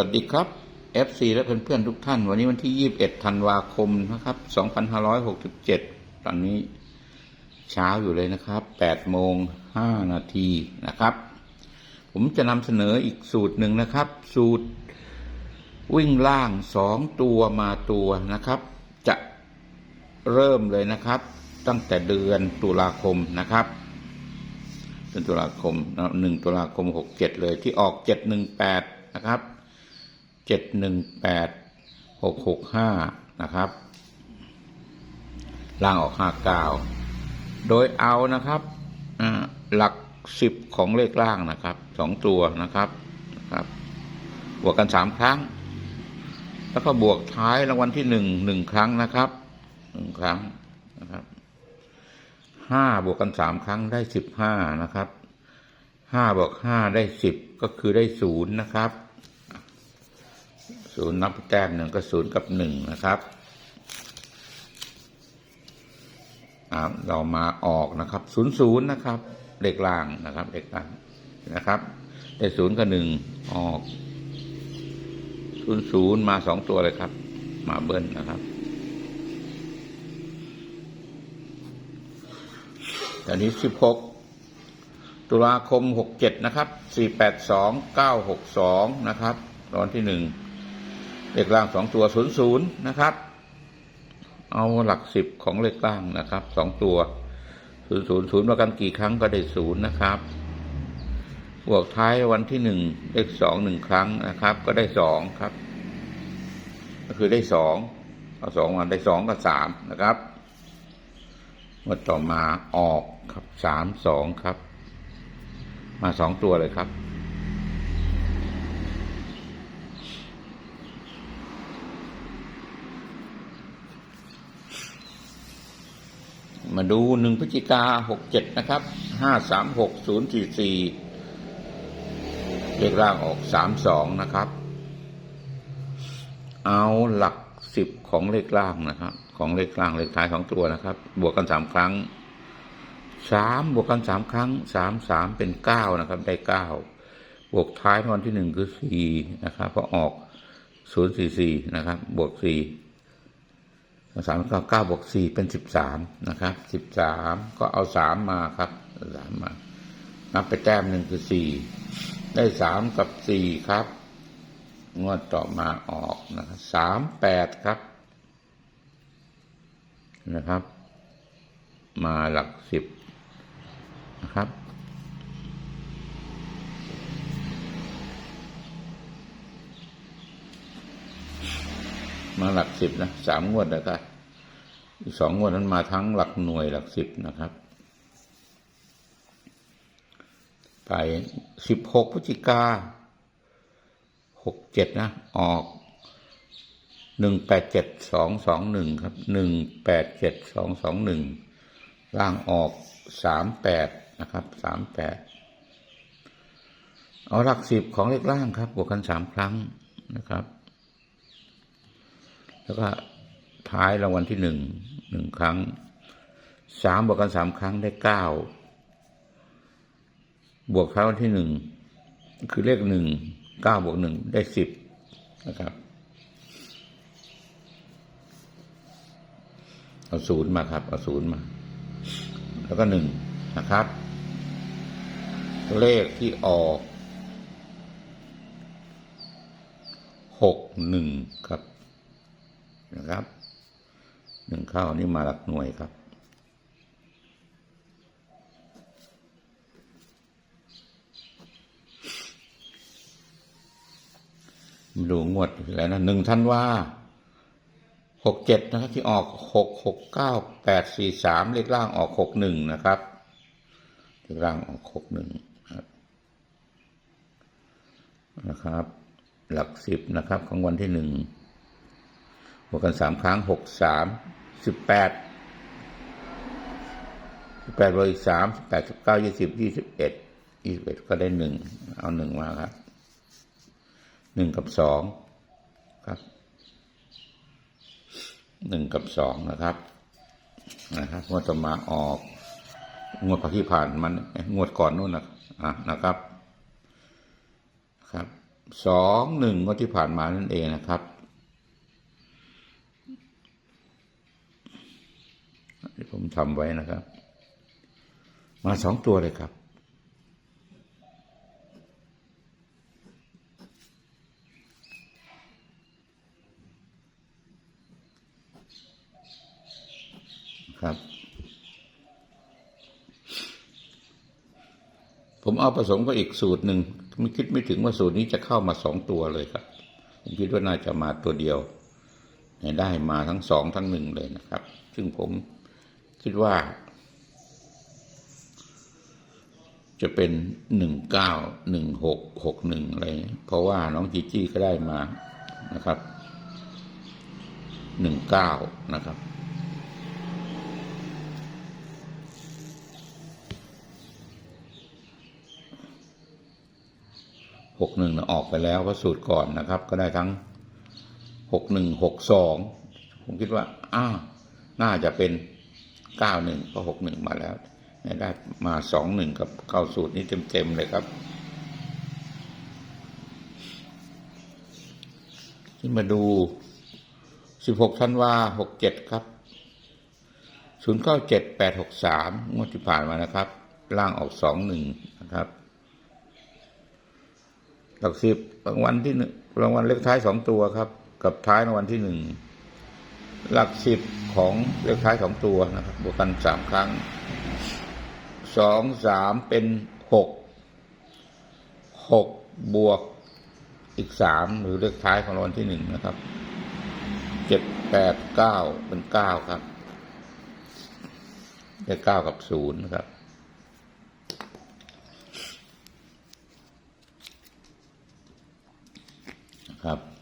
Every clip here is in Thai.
วัสดีครับ FC และเพื่อนๆทุกท่าน วันนี้วันที่ 21ธันวาคมนะครับ2567 ตอนนี้เช้าอยู่เลยนะครับ8โมง5นาทีนะครับ ผมจะนำเสนออีกสูตรหนึ่งนะครับ สูตรวิ่งล่าง 2 ตัวมาตัวนะครับ จะเริ่มเลยนะครับ ตั้งแต่เดือนตุลาคมนะครับเดือนตุลาคมหนึ่งตุลาคมหกเจ็ดเลยที่ออกเจ็ดหนึ่งแปดนะครับ เจ็ดหนึ่งแปดหกหกห้านะครับ ล่างออกห้าเก้าโดยเอานะครับหลักสิบของเลขล่างนะครับสองตัวนะครับนะครับ บวกกันสามครั้ง แล้วก็บวกท้ายรางวัลที่หนึ่งหนึ่งครั้งนะครับหนึ่งครั้งนะครับห้าบวกกันสามครั้งได้สิบห้านะครับห้าบวกห้าได้สิบก็คือได้ศูนย์นะครับ ศูนย์นับแต้มหนึ่งก็ศูนย์กับหนึ่งนะครับเรามาออกนะครับศูนย์ศูนย์นะครับเลขล่างนะครับเลขล่างนะครับได้ศูนย์กับหนึ่งออกศูนย์ศูนย์มาสองตัวเลยครับ มาเบิ้ลนะครับอันนี้สิบหกตุลาคมหกเจ็ดนะครับสี่แปดสองเก้าหกสองนะครับรางวัลที่หนึ่ง เลขล่างสองตัวศูนย์ศูนย์นะครับ เอาหลักสิบของเลขล่างนะครับสองตัวศูนย์ศูนย์ศูนย์มากันกี่ครั้งก็ได้ศูนย์นะครับบวกท้ายวันที่หนึ่งเลขสองหนึ่งครั้งนะครับ ก็ได้สองครับ ก็คือได้สองเอาสองมาได้สองกับสามนะครับงวดต่อมาออกครับสามสองครับ มาสองตัวเลยครับ ดูหนึ่งพฤศจิกาหกเจ็ดนะครับห้าสามหกศูนย์สี่สี่เลขล่างออกสามสองนะครับ เอาหลักสิบของเลขล่างนะครับ ของเลขล่างเลขท้ายของตัวนะครับ บวกกันสามครั้งสามบวกกันสามครั้งสามสามเป็นเก้านะครับ ได้เก้าบวกท้ายวันที่หนึ่งคือสี่นะครับพอออกศูนย์สี่สี่นะครับ บวกสี่ สามเก้าเก้าบวกสี่เป็นสิบสามนะครับสิบสามก็เอาสามมาครับสามมานับไปแต้มหนึ่งคือสี่ได้สามกับสี่ครับ งวดต่อมาออกนะครับสามแปดครับนะครับ มาหลักสิบนะครับ มาหลักสิบนะสามงวดแล้วก็อีกสองงวดนั้นมาทั้งหลักหน่วยหลักสิบนะครับ ไปสิบหกพฤศจิกาหกเจ็ดนะ ออกหนึ่งแปดเจ็ดสองสองหนึ่งครับหนึ่งแปดเจ็ดสองสองหนึ่งล่างออกสามแปดนะครับสามแปดเอาหลักสิบของเลขล่างครับบวกกันสามครั้งนะครับ แล้วก็ท้ายรางวัลที่หนึ่งหนึ่งครั้งสามบวกกันสามครั้งได้เก้าบวกท้ายวันที่หนึ่งคือเลขหนึ่งเก้าบวกหนึ่งได้สิบนะครับ เอาศูนย์มาครับ เอาศูนย์มา แล้วก็หนึ่งนะครับ เลขที่ออกหกหนึ่งครับ นะครับหนึ่งเข้านี่มาหลักหน่วยครับ ดูงวดแล้วนะหนึ่งท่านว่าหกเจ็ดนะครับ ที่ออกหกหกเก้าแปดสี่สามเลขล่างออกหกหนึ่งนะครับเลขล่างออกหกหนึ่งนะครับ หลักสิบนะครับของวันที่หนึ่ง บวกกันสามครั้งหกสามสิบแปดสิบแปดบวกอีกสามสิบแปดสิบเก้ายี่สิบยี่สิบเอ็ดยี่สิบเอ็ดก็ได้หนึ่งเอาหนึ่งมาครับหนึ่งกับสองครับหนึ่งกับสองนะครับนะครับงวดต่อมาออก งวดที่ผ่านมันงวดก่อนนู่นนะอะนะครับ ครับสองหนึ่งงวดที่ผ่านมานั่นเองนะครับ ที่ผมทำไว้นะครับ มาสองตัวเลยครับ ครับ ผมเอาผสมกับอีกสูตรหนึ่งไม่คิดไม่ถึงว่าสูตรนี้จะเข้ามาสองตัวเลยครับ ผมคิดว่าน่าจะมาตัวเดียวเนี่ยได้มาทั้งสองทั้งหนึ่งเลยนะครับ ซึ่งผม คิดว่า จะเป็นหนึ่งเก้าหนึ่งหกหกหนึ่งอะไร เพราะว่าน้องจีจี้ก็ได้มานะครับหนึ่งเก้านะครับหกหนึ่งออกไปแล้วเพระสูตรก่อนนะครับ ก็ได้ทั้งหกหนึ่งหกสองผมคิดว่าอ้าน่าจะเป็น เก้าหนึ่งก็หกหนึ่งมาแล้วได้มาสองหนึ่งกับเข้าสูตรนี้เต็มๆเลยครับที่มาดูสิบหกธันวาหกเจ็ดครับศูนย์เก้าเจ็ดแปดหกสามงวดที่ผ่านมานะครับ ล่างออกสองหนึ่งนะครับหลักสิบรางวัลที่หนึ่งรางวัลเลขท้ายสองตัวครับ กับท้ายรางวัลที่หนึ่ง หลักสิบของเลขท้ายสองตัวนะครับบวกกันสามครั้งสองสามเป็นหกหกบวกอีกสามหรือเลขท้ายของรางวัลที่หนึ่งนะครับเจ็ดแปดเก้าเป็นเก้าครับได้เก้ากับศูนย์นะครับครับ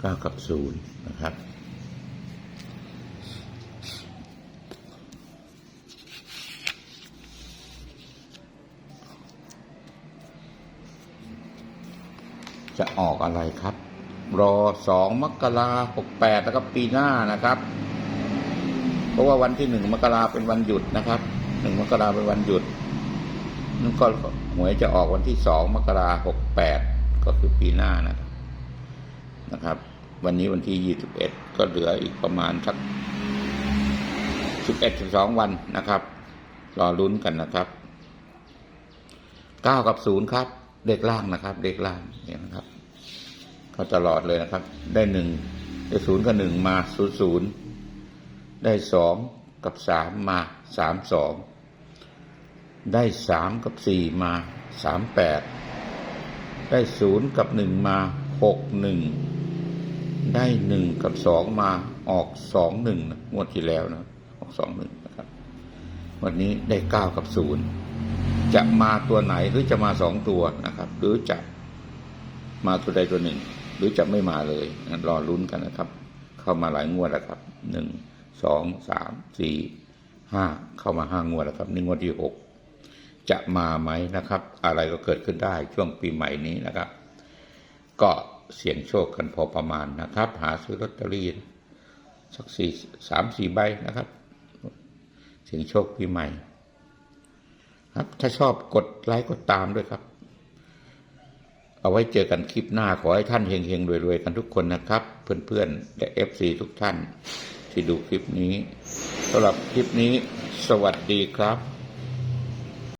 เก้ากับศูนะครับ จะออกอะไรครับ รอสองมกราหกแปดแล้วก็ปีหน้านะครับ เพราะว่าวันที่หนึ่งมกราเป็นวันหยุดนะครับหนึ่งมกราเป็นวันหยุดนั่นก็หวยจะออกวันที่สองมกราหกแปดก็คือปีหน้านะครับ นะครับ วันนี้วันที่ยี่สิบเอ็ดก็เหลืออีกประมาณสักสิบเอ็ดสิบสองวันนะครับ รอลุ้นกันนะครับเก้ากับศูนย์ครับเด็กล่างนะครับเด็กล่างเนี่ยนะครับ เขาตลอดเลยนะครับ ได้หนึ่งได้ศูนย์กับหนึ่งมาศูนย์ศูนย์ได้สองกับสามมาสามสองได้สามกับสี่มาสามแปดได้ศูนย์กับหนึ่งมาหกหนึ่ง ได้หนึ่งกับสองมาออกสองหนึ่งงวดที่แล้วนะออกสองหนึ่งนะครับ วันนี้ได้เก้ากับศูนย์จะมาตัวไหนหรือจะมาสองตัวนะครับ หรือจะมาตัวใดตัวหนึ่ง หรือจะไม่มาเลยงั้นรอลุ้นกันนะครับ เข้ามาหลายงวดแล้วครับหนึ่งสองสามสี่ห้าเข้ามาห้างวดแล้วครับนี่งวดที่หกจะมาไหมนะครับ อะไรก็เกิดขึ้นได้ช่วงปีใหม่นี้นะครับ ก็ เสี่ยงโชคกันพอประมาณนะครับ หาซื้อลอตเตอรี่สักสี่สามสี่ใบนะครับ เสี่ยงโชคปีใหม่ ครับ ถ้าชอบกดไลค์กดตามด้วยครับ เอาไว้เจอกันคลิปหน้าขอให้ท่านเฮงๆรวยๆกันทุกคนนะครับ เพื่อนๆและเอฟซีทุกท่านที่ดูคลิปนี้สำหรับคลิปนี้ สวัสดีครับ